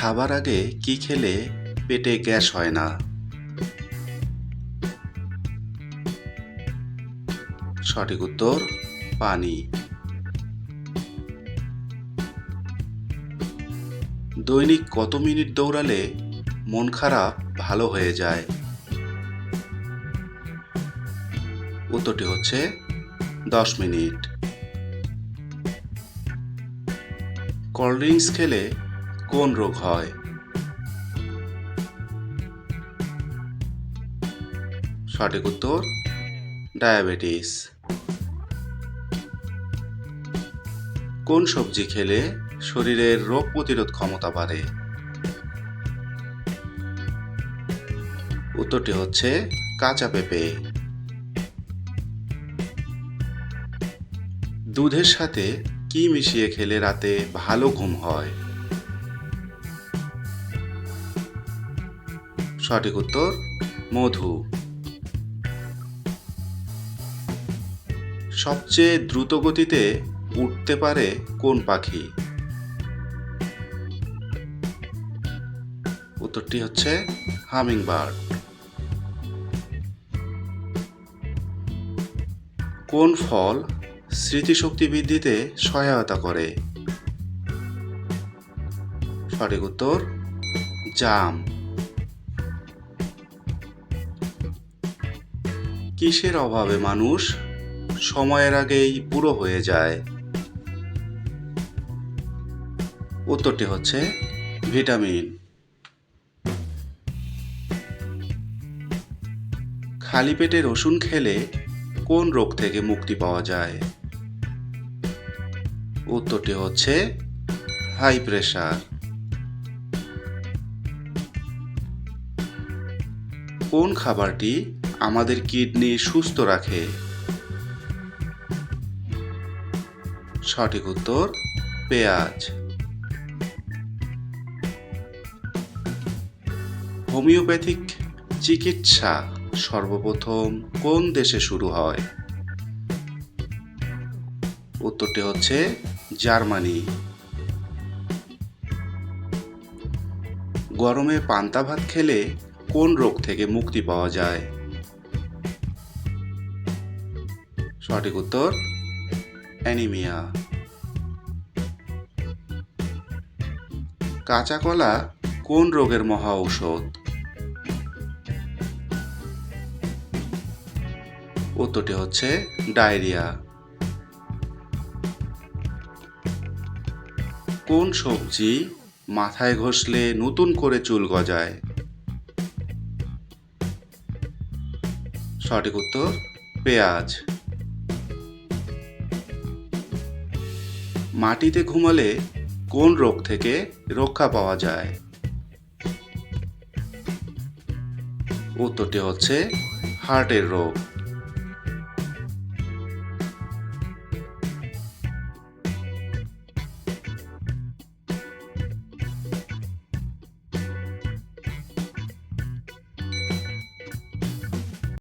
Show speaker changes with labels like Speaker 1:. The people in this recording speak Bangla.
Speaker 1: খাবার আগে কি খেলে পেটে গ্যাস হয় না? সঠিক উত্তর, পানি। দৈনিক কত মিনিট দৌড়ালে মন খারাপ ভালো হয়ে যায়? উত্তরটি হচ্ছে দশ মিনিট। কোল্ড ড্রিঙ্কস খেলে কোন রোগ হয়? সঠিক উত্তর, ডায়াবেটিস। কোন সবজি খেলে শরীরের রোগ প্রতিরোধ ক্ষমতা বাড়ে? উত্তরটি হচ্ছে কাঁচা পেঁপে। দুধের সাথে কি মিশিয়ে খেলে রাতে ভালো ঘুম হয়? সঠিক উত্তর, মধু। সবচেয়ে দ্রুত গতিতে উঠতে পারে কোন পাখি? উত্তরটি হচ্ছে হামিং বার্ড কোন ফল স্মৃতিশক্তি বৃদ্ধিতে সহায়তা করে? সঠিক উত্তর, জাম। কিসের অভাবে মানুষ সময়ের আগেই বুড়ো হয়ে যায়? উত্তরটি হচ্ছে ভিটামিন। খালি পেটে রসুন খেলে কোন রোগ থেকে মুক্তি পাওয়া যায়? উত্তরটি হচ্ছে হাই প্রেশার। কোন খাবারটি আমাদের কিডনি সুস্থ রাখে। সঠিক উত্তর, পেঁয়াজ। হোমিওপ্যাথিক চিকিৎসা সর্বপ্রথম কোন দেশে শুরু হয়? উত্তরটি হচ্ছে জার্মানি। গরমে পান্তা ভাত খেলে কোন রোগ থেকে মুক্তি পাওয়া যায়? সঠিক উত্তর, অ্যানিমিয়া। কাঁচা কলা কোন রোগের মহা ঔষধ? উত্তরটি হচ্ছে ডায়রিয়া। কোন সবজি মাথায় ঘষলে নতুন করে চুল গজায়? সঠিক উত্তর, পেঁয়াজ। মাটিতে ঘুমালে কোন রোগ থেকে রক্ষা পাওয়া যায়? উত্তরটি হচ্ছে হার্টের রোগ।